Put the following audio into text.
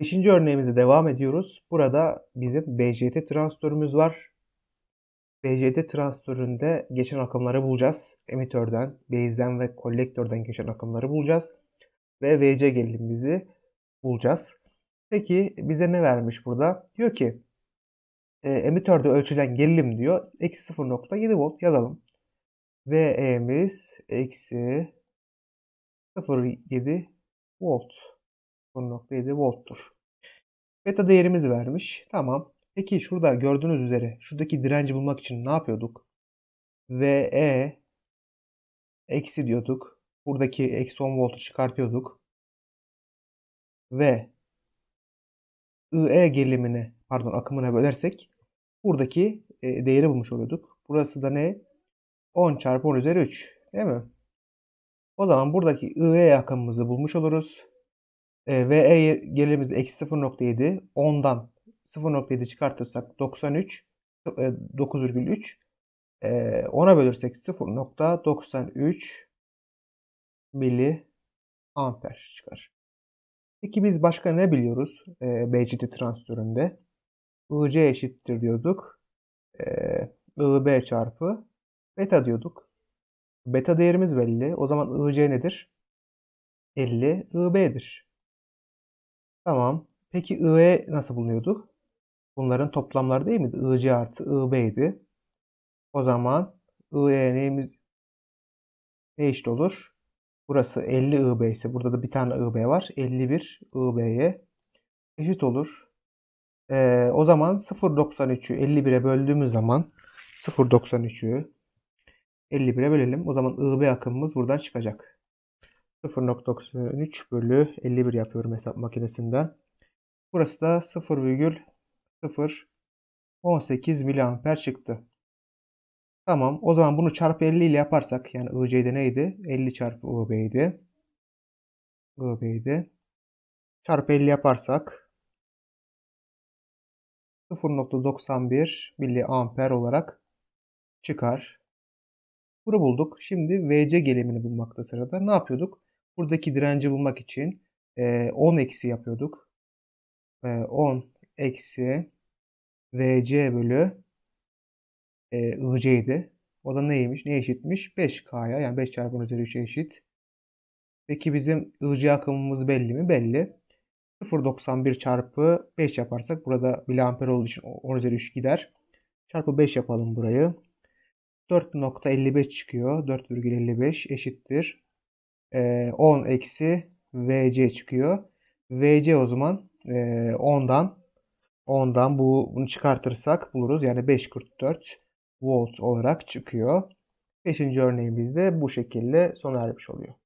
Beşinci örneğimize devam ediyoruz. Burada bizim BJT transistörümüz var. BJT transistöründe geçen akımları bulacağız. Emitörden, base'den ve kolektörden geçen akımları bulacağız. Ve VC gerilimimizi bulacağız. Peki bize ne vermiş burada? Diyor ki e, emitörde ölçülen gerilim diyor. Eksi 0.7 volt yazalım. VE'miz eksi 0.7 volt. 0.7 volttur. Beta değerimizi vermiş. Tamam. Peki şurada gördüğünüz üzere şuradaki direnci bulmak için ne yapıyorduk? VE eksi diyorduk. Buradaki eksi 10 voltu çıkartıyorduk. Ve IE gerilimini pardon akımına bölersek buradaki e, değeri bulmuş oluyorduk. Burası da ne? 10 çarpı 10 üzeri 3. Değil mi? O zaman buradaki IE akımımızı bulmuş oluruz. E, VE eksi 0.7. 10'dan 0.7 çıkartırsak 93. E, 9,3. E, 10'a bölürsek 0.93 milli amper çıkar. Peki biz başka ne biliyoruz e, BCT transistöründe? IC eşittir diyorduk. E, IB çarpı beta diyorduk. Beta değerimiz belli. O zaman IC nedir? 50 IB'dir. Tamam. Peki IE nasıl bulunuyordu? Bunların toplamları değil miydi? IC artı IB'ydi. O zaman IE neyimiz ne eşit olur? Burası 50 IB ise burada da bir tane IB var. 51 IB'ye eşit olur. Ee, o zaman 0.93'ü 51'e böldüğümüz zaman 0.93'ü 51'e bölelim. O zaman IB akımımız buradan çıkacak. 0.93 bölü 51 yapıyorum hesap makinesinden. Burası da 0,018 miliamper çıktı. Tamam. O zaman bunu çarpı 50 ile yaparsak yani IC'de neydi? 50 çarpı IB'ydi. IB'ydi. Çarpı 50 yaparsak 0.91 miliamper olarak çıkar. Bunu bulduk. Şimdi VC gelimini bulmakta sırada. Ne yapıyorduk? Buradaki direnci bulmak için 10 eksi yapıyorduk. 10 eksi VC bölü e, IC'ydi. O da neymiş? Ne eşitmiş? 5K'ya yani 5 çarpı 10 üzeri 3'e eşit. Peki bizim IC akımımız belli mi? Belli. 0.91 çarpı 5 yaparsak burada miliamper olduğu için 10 üzeri 3 gider. Çarpı 5 yapalım burayı. 4.55 çıkıyor. 4,55 eşittir. E, 10 eksi VC çıkıyor. VC o zaman e, 10'dan 10'dan bu, bunu çıkartırsak buluruz. Yani 5.44 volt olarak çıkıyor. Beşinci örneğimiz de bu şekilde sona ermiş oluyor.